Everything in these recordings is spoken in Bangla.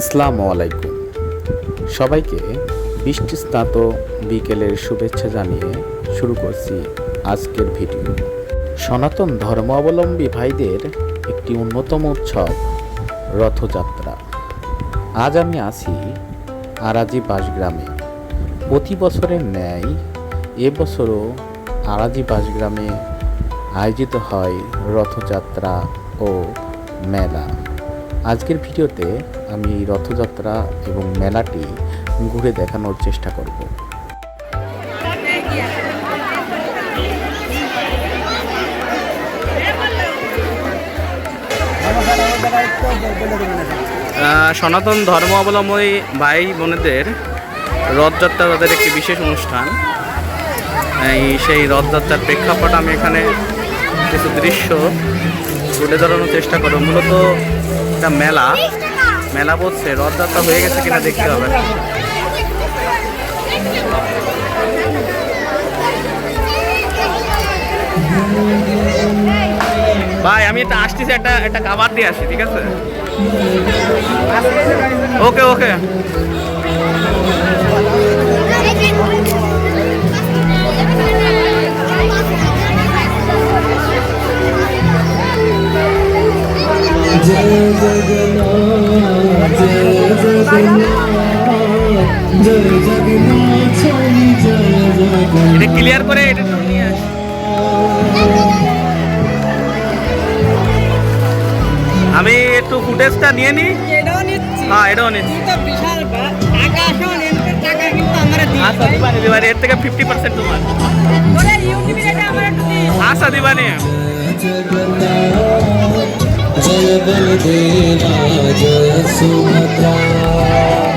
আসসালামু আলাইকুম। সবাইকে বৃষ্টি স্নাত বিকেলের শুভেচ্ছা জানিয়ে শুরু করছি আজকের ভিডিও। সনাতন ধর্মাবলম্বী ভাইদের একটি অন্যতম উৎসব, রথযাত্রা। আজ আমি আছি আরাজি বাসগ্রামে। প্রতি বছরের ন্যায় এবছরও আরাজি বাসগ্রামে আয়োজিত হয় রথযাত্রা ও মেলা। আজকের ভিডিওতে আমি রথযাত্রা এবং মেলাটি ঘুরে দেখানোর চেষ্টা করব। সনাতন ধর্ম অবলম্বী ভাই বোনেদের রথযাত্রা তাদের একটি বিশেষ অনুষ্ঠান। এই সেই রথযাত্রার প্রেক্ষাপট আমি এখানে কিছু দৃশ্য তুলে ধরানোর চেষ্টা করব। মূলত একটা মেলা। মেলা বসছে রথযাত্রা হয়ে গেছে কিনা দেখতে হবে। ভাই, আমি এটা আসতেছি, একটা একটা খাবার দিয়ে আসি, ঠিক আছে? ওকে ওকে। জয় এটা ক্লিয়ার করে এটা একটু নিয়ে আসি আমি একটু ফুটেজটা নিয়ে এটাও নিচ্ছি। হ্যাঁ এটাও নিচ্ছি। বিশাল টাকা টাকা কিন্তু আমরা দিই। আচ্ছা দিবানি দিবানি এর থেকে ফিফটি পার্সেন্ট তোমার। ওরে ইউটিউবে এটা আমরা দিই আচ্ছা দিবানি। जय बलदेवा जय सुभद्रा।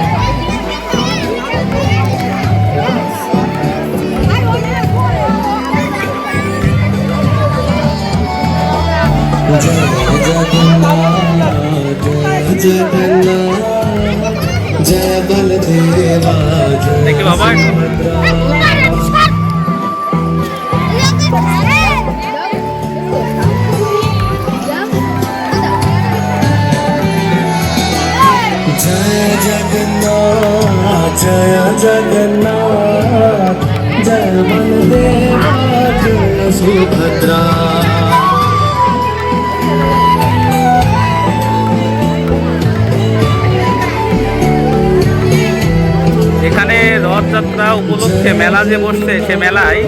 এখানে রথযাত্রা উপলক্ষে মেলা যে বসছে, সে মেলায়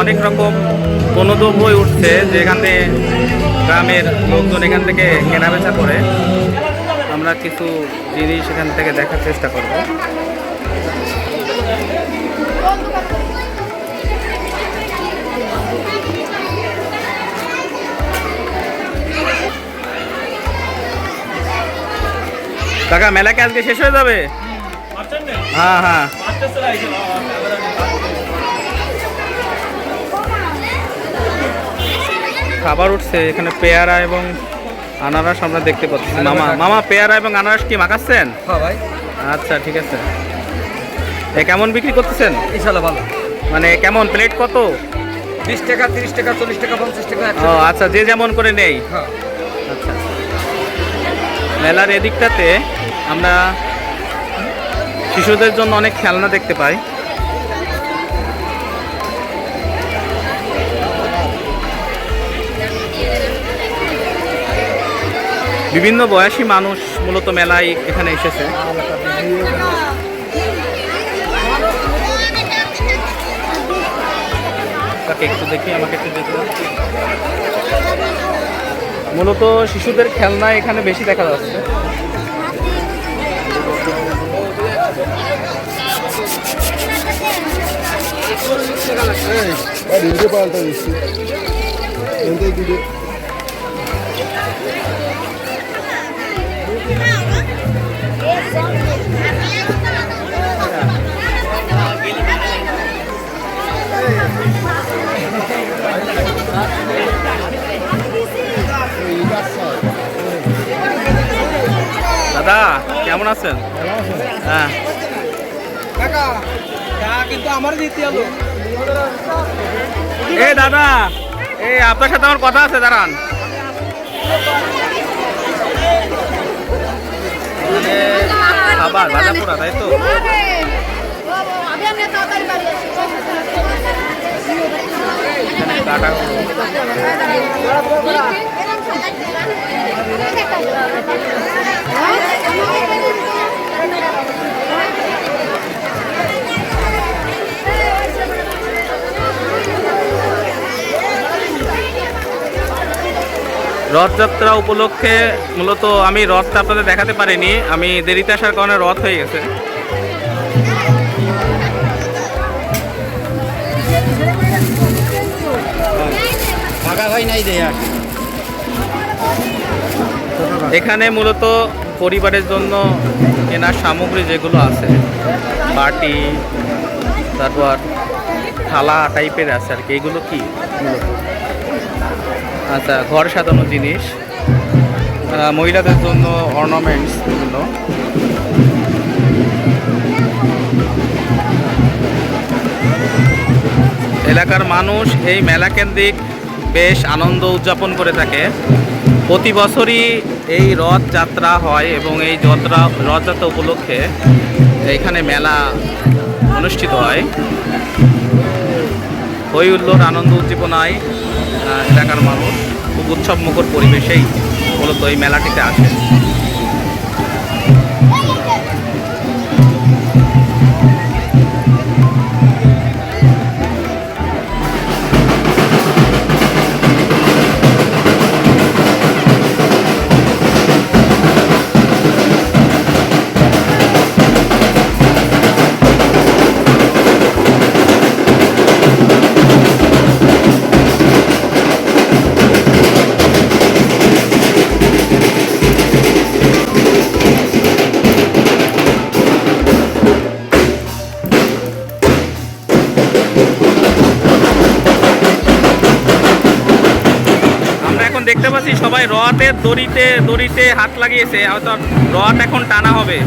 অনেক রকম বই উঠছে, যেখানে গ্রামের লোকজন এখান থেকে কেনাবেচা করে। আমরা কিছু জিনিস এখান থেকে দেখার চেষ্টা করব। কাকা, মেলা কি আজকে শেষ হয়ে যাবে? হ্যাঁ হ্যাঁ। খাবার উঠছে, এখানে পেয়ারা এবং আনারস আমরা দেখতে পাচ্ছি। মামা মামা পেয়ারা এবং আনারস কি মাখাচ্ছেন? হ্যাঁ ভাই। আচ্ছা ঠিক আছে। এ কেমন বিক্রি করতেছেন? ইনশাল্লাহ ভালো। মানে কেমন প্লেট কত? বিশ টাকা তিরিশ টাকা চল্লিশ টাকা পঞ্চাশ টাকা ও আচ্ছা যে যেমন করে নেই। হ্যাঁ। আচ্ছা। মেলার এদিকটাতে আমরা শিশুদের জন্য অনেক খেলনা দেখতে পাই। বিভিন্ন বয়সী মানুষ মূলত মেলায় এখানে এসেছে। তাকে একটু দেখি, আমাকে একটু মূলত শিশুদের খেলনা এখানে বেশি দেখা যাচ্ছে। দাদা কেমন আছেন? হ্যাঁ। কিন্তু আমার দিতে হলো এ দাদা এই আপনার সাথে আমার কথা আছে দাঁড়ান। ভাজা ভাজা পোড়া তাই তো? এখানে কাটা রথযাত্রা উপলক্ষে মূলত আমি রথটা আপনাদের দেখাতে পারিনি আমি দেরিতে আসার কারণে রথ হয়ে গেছে। এখানে মূলত পরিবারের জন্য কেনার সামগ্রী যেগুলো আছে বাটি তারপর থালা টাইপের আছে আর কি এগুলো কি মূলত? আচ্ছা ঘর সাজানো জিনিস। মহিলাদের জন্য অর্নামেন্টস এগুলো। এলাকার মানুষ এই মেলা কেন্দ্রিক বেশ আনন্দ উদযাপন করে থাকে। প্রতি বছরই এই রথযাত্রা হয় এবং এই যাত্রা রথযাত্রা উপলক্ষে এখানে মেলা অনুষ্ঠিত হয়। হই উল্লোর আনন্দ উদ্দীপনায় এলাকার মানুষ খুব উৎসবমুখর পরিবেশেই মূলত এই মেলাটিতে আসে। সবাই রথের দড়িতে দড়িতে হাত লাগিয়েছে, হয়তো রথ এখন টানা হবে।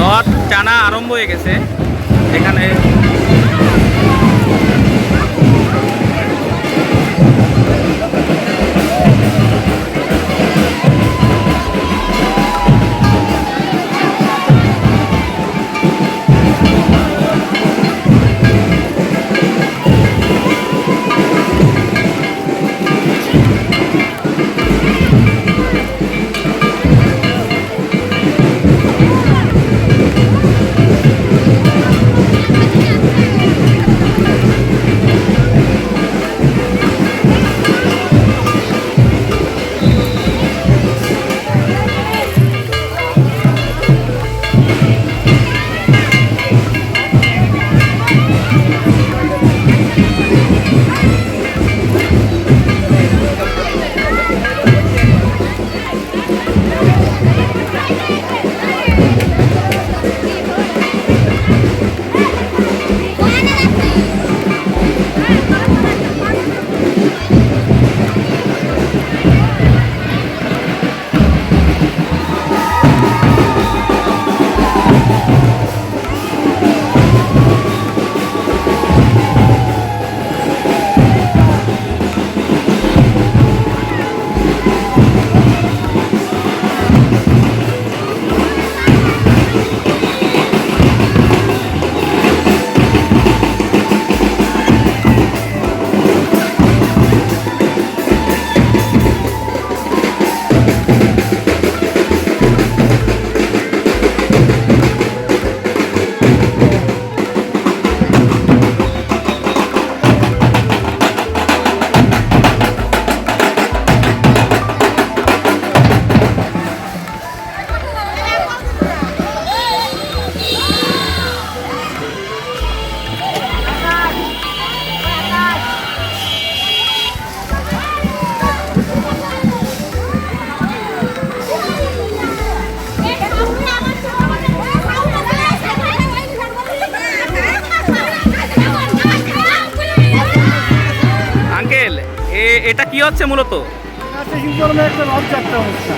রথ টানা আরম্ভ হয়ে গেছে। কি হচ্ছে মূলত?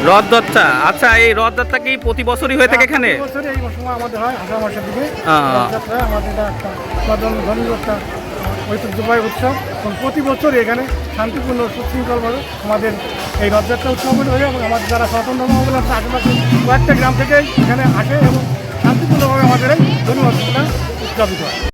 রথযাত্রা। আচ্ছা এই রথযাত্রা কি প্রতি বছরই হয়ে থাকে এখানে? এই সময় আমাদের হয় আষাঢ় মাসের দিকে। আহ। রথযাত্রা আমাদের এটা একটা সদন ধর্মীয় ঐতিহ্যবাহী উৎসব। এবং প্রতি বছর এখানে শান্তিপূর্ণ সুশৃঙ্খলভাবে আমাদের এই রথযাত্রা উৎসব হয়ে এবং আমাদের যারা সনাতন আছে আশেপাশে কয়েকটা গ্রাম থেকে এখানে আসে এবং শান্তিপূর্ণভাবে আমাদের এই ধর্মীয় উদযাপিত হয়।